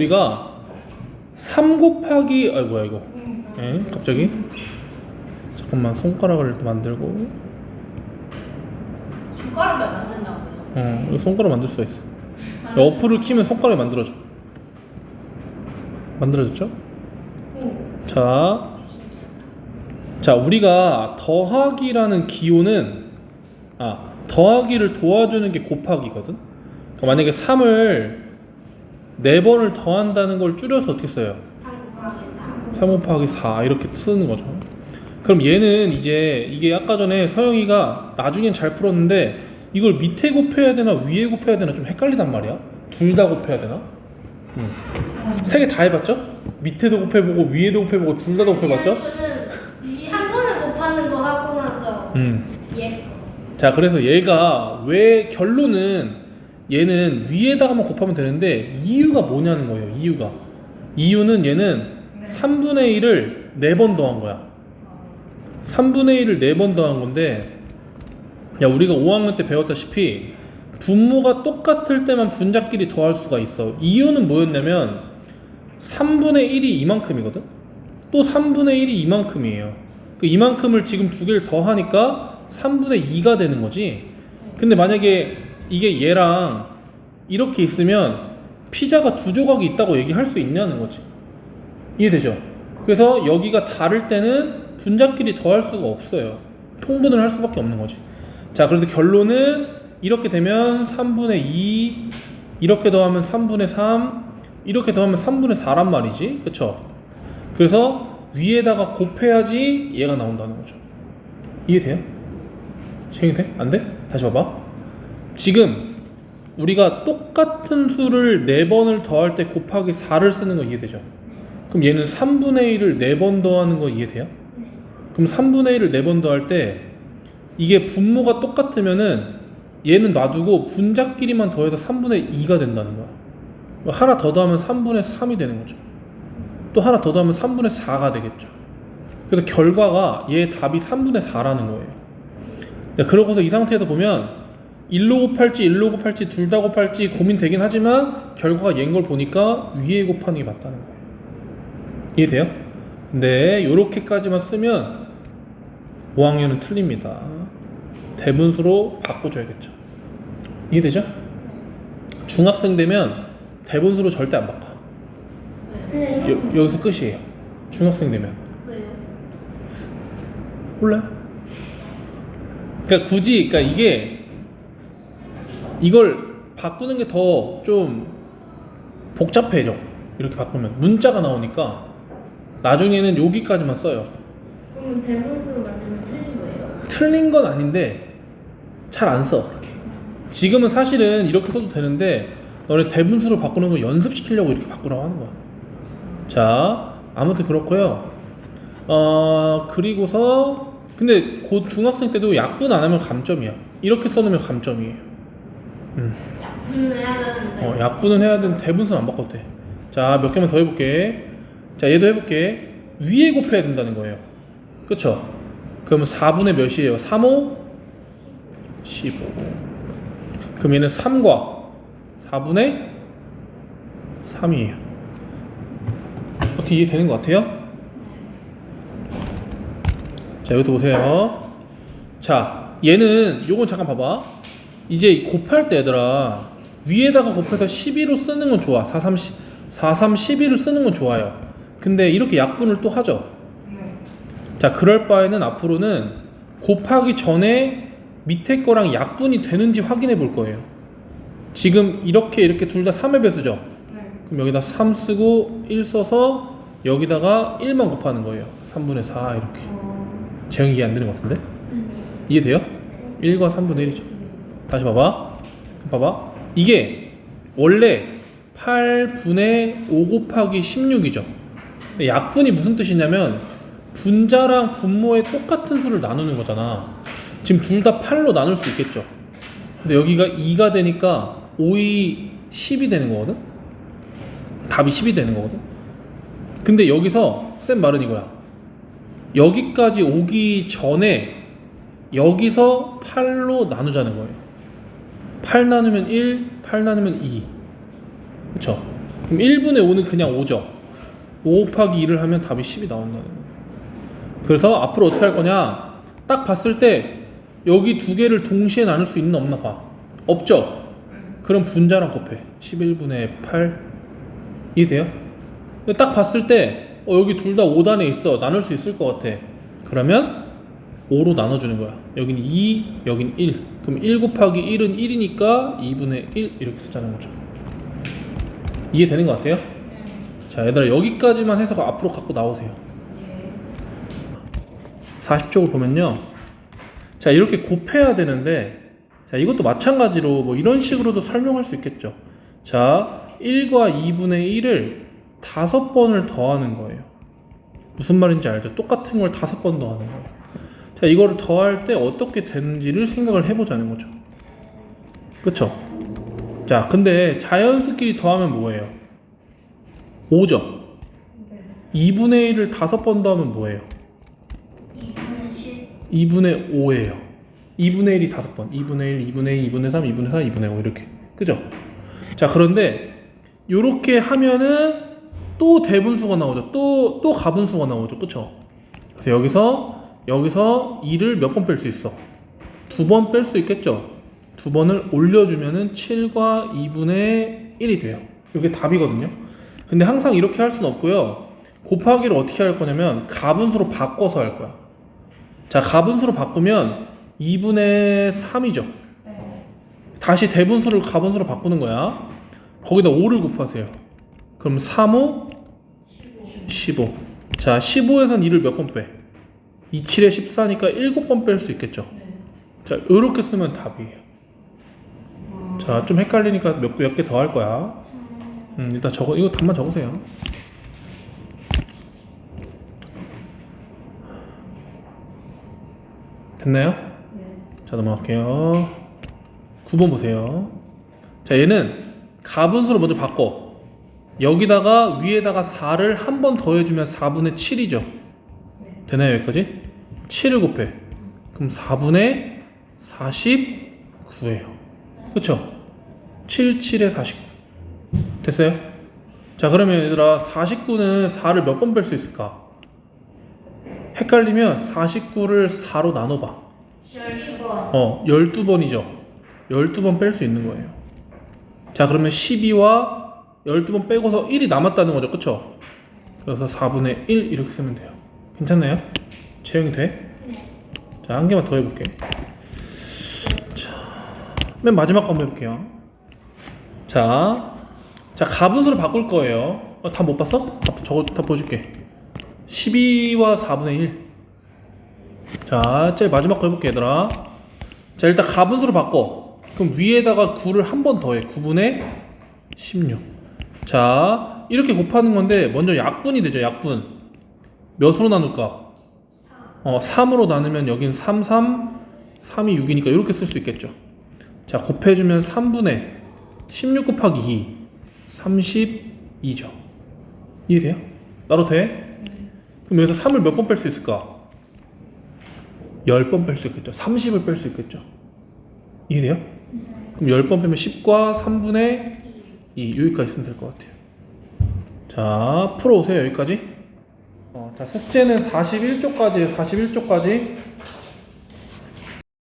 우리가 3 곱하기 아 뭐야 이거 에? 갑자기 잠깐만 손가락을 또 만들고 손가락을 만든다고요? 어 이거 손가락 만들 수가 있어 야, 어플을 키면 손가락이 만들어져 만들어졌죠? 자, 자 우리가 더하기라는 기호는 아 더하기를 도와주는 게 곱하기거든. 그러니까 만약에 3을 4번을 더한다는 걸 줄여서 어떻게 써요? 3 곱하기 4 3 곱하기 4 이렇게 쓰는 거죠. 그럼 얘는 이제 이게 아까 전에 서영이가 나중엔 잘 풀었는데 이걸 밑에 곱해야 되나 위에 곱해야 되나 좀 헷갈리단 말이야. 둘 다 곱해야 되나? 세개 다 해봤죠? 밑에도 곱해보고 위에도 곱해보고 둘 다 곱해봤죠? 저는 위한 번에 곱하는 거 하고 나서 음. 얘 거. 자 그래서 얘가 왜 결론은 얘는 위에다가만 곱하면 되는데 이유가 뭐냐는 거예요. 이유가 이유는 얘는 3분의 1을 4번 더한 거야. 3분의 1을 4번 더한 건데 야 우리가 5학년 때 배웠다시피 분모가 똑같을 때만 분자끼리 더할 수가 있어. 이유는 뭐였냐면 3분의 1이 이만큼이거든. 또 3분의 1이 이만큼이에요. 그 이만큼을 지금 두 개를 더하니까 3분의 2가 되는 거지. 근데 만약에 이게 얘랑 이렇게 있으면 피자가 두 조각이 있다고 얘기할 수 있냐는 거지. 이해되죠? 그래서 여기가 다를 때는 분자끼리 더할 수가 없어요. 통분을 할 수밖에 없는 거지. 자, 그래서 결론은 이렇게 되면 3분의 2, 이렇게 더하면 3분의 3, 이렇게 더하면 3분의 4란 말이지. 그쵸? 그래서 위에다가 곱해야지 얘가 나온다는 거죠. 이해돼요? 시행이 돼? 안 돼? 다시 봐봐. 지금 우리가 똑같은 수를 4번을 더할 때 곱하기 4를 쓰는 거 이해되죠? 그럼 얘는 3분의 1을 4번 더하는 거 이해돼요? 그럼 3분의 1을 4번 더할 때 이게 분모가 똑같으면은 얘는 놔두고 분자끼리만 더해서 3분의 2가 된다는 거야. 하나 더 더하면 3분의 3이 되는 거죠. 또 하나 더 더하면 3분의 4가 되겠죠. 그래서 결과가 얘 답이 3분의 4라는 거예요. 네, 그러고서 이 상태에서 보면 1로 곱할지 1로 곱할지 둘 다 곱할지 고민되긴 하지만 결과가 얘인 걸 보니까 위에 곱하는 게 맞다는 거예요. 이해돼요? 네, 요렇게까지만 쓰면 5학년은 틀립니다. 대분수로 바꿔줘야겠죠. 이해되죠? 중학생 되면 대분수로 절대 안 바꿔. 왜요? 여, 여기서 끝이에요. 중학생 되면. 왜요? 몰라요. 그러니까 굳이 그러니까 이게 이걸 바꾸는 게 더 좀 복잡해져. 이렇게 바꾸면 문자가 나오니까 나중에는 여기까지만 써요. 그럼 대분수로 만들면 틀린 거예요? 틀린 건 아닌데 잘 안 써. 그렇게. 지금은 사실은 이렇게 써도 되는데 너네 대분수로 바꾸는 거 연습시키려고 이렇게 바꾸라고 하는 거야. 자, 아무튼 그렇고요. 어, 그리고서 근데 곧 중학생 때도 약분 안 하면 감점이야. 이렇게 써놓으면 감점이에요. 음. 약분은 해야 되는데 어, 약분은 해야 되는 대분수는 안 바꿔도 돼. 자, 몇 개만 더 해볼게. 자, 얘도 해볼게. 위에 곱해야 된다는 거예요. 그쵸? 그러면 4분의 몇이에요? 3, 5? 15. 그럼 얘는 3과 4분의 3이에요. 어떻게 이해되는 것 같아요? 자, 여기도 보세요. 자, 얘는 요건 잠깐 봐봐. 이제 곱할 때 얘들아 위에다가 곱해서 12로 쓰는 건 좋아. 4, 3, 10, 4, 3, 12를 쓰는 건 좋아요. 근데 이렇게 약분을 또 하죠. 자, 그럴 바에는 앞으로는 곱하기 전에 밑에 거랑 약분이 되는지 확인해 볼 거예요. 지금 이렇게 이렇게 둘 다 3의 배수죠. 그럼 여기다 3 쓰고 1 써서 여기다가 1만 곱하는 거예요. 3분의 4 이렇게. 제형이 이해 안 되는 것 같은데? 이해돼요? 1과 3분의 1이죠. 다시 봐봐. 봐봐. 이게 원래 8분의 5 곱하기 16이죠. 약분이 무슨 뜻이냐면 분자랑 분모의 똑같은 수를 나누는 거잖아. 지금 둘 다 8로 나눌 수 있겠죠. 근데 여기가 2가 되니까 5이 10이 되는 거거든? 답이 10이 되는 거거든? 근데 여기서 쌤 말은 이거야. 여기까지 오기 전에 여기서 8로 나누자는 거예요. 8 나누면 1, 8 나누면 2. 그쵸? 그럼 1분의 5는 그냥 5죠. 5 곱하기 2를 하면 답이 10이 나온다는. 그래서 앞으로 어떻게 할 거냐? 딱 봤을 때 여기 두 개를 동시에 나눌 수 있는 없나 봐. 없죠? 그럼 분자랑 곱해. 11분의 8. 이해돼요? 딱 봤을 때 어, 여기 둘 다 5단에 있어. 나눌 수 있을 것 같아. 그러면 5로 나눠주는 거야. 여기는 2, 여기는 1. 그럼 1 곱하기 1은 1이니까 2분의 1 이렇게 쓰자는 거죠. 이해되는 것 같아요? 자, 얘들아 여기까지만 해서 앞으로 갖고 나오세요. 40쪽을 보면요. 자, 이렇게 곱해야 되는데, 자, 이것도 마찬가지로 뭐 이런 식으로도 설명할 수 있겠죠. 자, 1과 2분의 1을 다섯 번을 더하는 거예요. 무슨 말인지 알죠? 똑같은 걸 다섯 번 더하는 거예요. 자, 이거를 더할 때 어떻게 되는지를 생각을 해보자는 거죠. 그쵸? 자, 근데 자연수끼리 더하면 뭐예요? 5죠? 2분의 1을 다섯 번 더하면 뭐예요? 2분의 10 2분의 5예요. 2분의 1이 다섯 번. 2분의 1, 2분의 2, 2분의 3, 2분의 4, 2분의 5 이렇게. 그죠? 자, 그런데 이렇게 하면은 또 대분수가 나오죠. 또 또 가분수가 나오죠. 그쵸? 그래서 여기서 여기서 2를 몇 번 뺄 수 있어? 두 번 뺄 수 있겠죠? 두 번을 올려주면은 7과 2분의 1이 돼요. 이게 답이거든요. 근데 항상 이렇게 할 수는 없고요. 곱하기를 어떻게 할 거냐면 가분수로 바꿔서 할 거야. 자, 가분수로 바꾸면 2분의 3이죠. 다시 대분수를 가분수로 바꾸는 거야. 거기다 5를 곱하세요. 그럼 3, 5, 15. 자, 15에선 2를 몇 번 빼? 2, 7에 14니까 7번 뺄 수 있겠죠. 자, 이렇게 쓰면 답이에요. 자, 좀 헷갈리니까 몇 개 더 할 거야. 음, 일단 적어, 이거 답만 적으세요. 됐나요? 자 넘어갈게요 9번 보세요 자 얘는 가분수로 먼저 바꿔 여기다가 위에다가 4를 한 번 더해주면 4분의 7이죠 되나요 여기까지? 7을 곱해 그럼 4분의 49예요 그쵸? 7, 7에 49 됐어요? 자 그러면 얘들아 49는 4를 몇 번 뺄 수 있을까? 헷갈리면 49를 4로 나눠봐 12번 어, 12번이죠. 12번 뺄 수 있는 거예요. 자, 그러면 12와 12번 빼고서 1이 남았다는 거죠. 그쵸? 그래서 4분의 1 이렇게 쓰면 돼요. 괜찮나요? 채용이 돼? 자, 한 개만 더 해볼게. 자, 맨 마지막 거 한번 해볼게요. 자, 자, 가분수로 바꿀 거예요. 어, 다못 봤어? 다, 저거 다 보여줄게. 12와 4분의 1. 자, 제일 마지막 거 해볼게, 얘들아. 자, 일단 가분수로 바꿔. 그럼 위에다가 9를 한 번 더 해. 9분의 16. 자, 이렇게 곱하는 건데, 먼저 약분이 되죠, 약분. 몇으로 나눌까? 어, 3으로 나누면 여긴 3, 3, 3이 6이니까 이렇게 쓸 수 있겠죠. 자, 곱해주면 3분의 16 곱하기 2, 32죠. 이해돼요? 나로 돼? 그럼 여기서 3을 몇 번 뺄 수 있을까? 10번 뺄 수 있겠죠. 30을 뺄 수 있겠죠. 이해돼요? 그럼 10번 빼면 10과 3분의 2 여기까지 쓰면 될 것 같아요. 자, 풀어오세요. 여기까지. 어, 자, 숙제는 41쪽까지예요. 41쪽까지.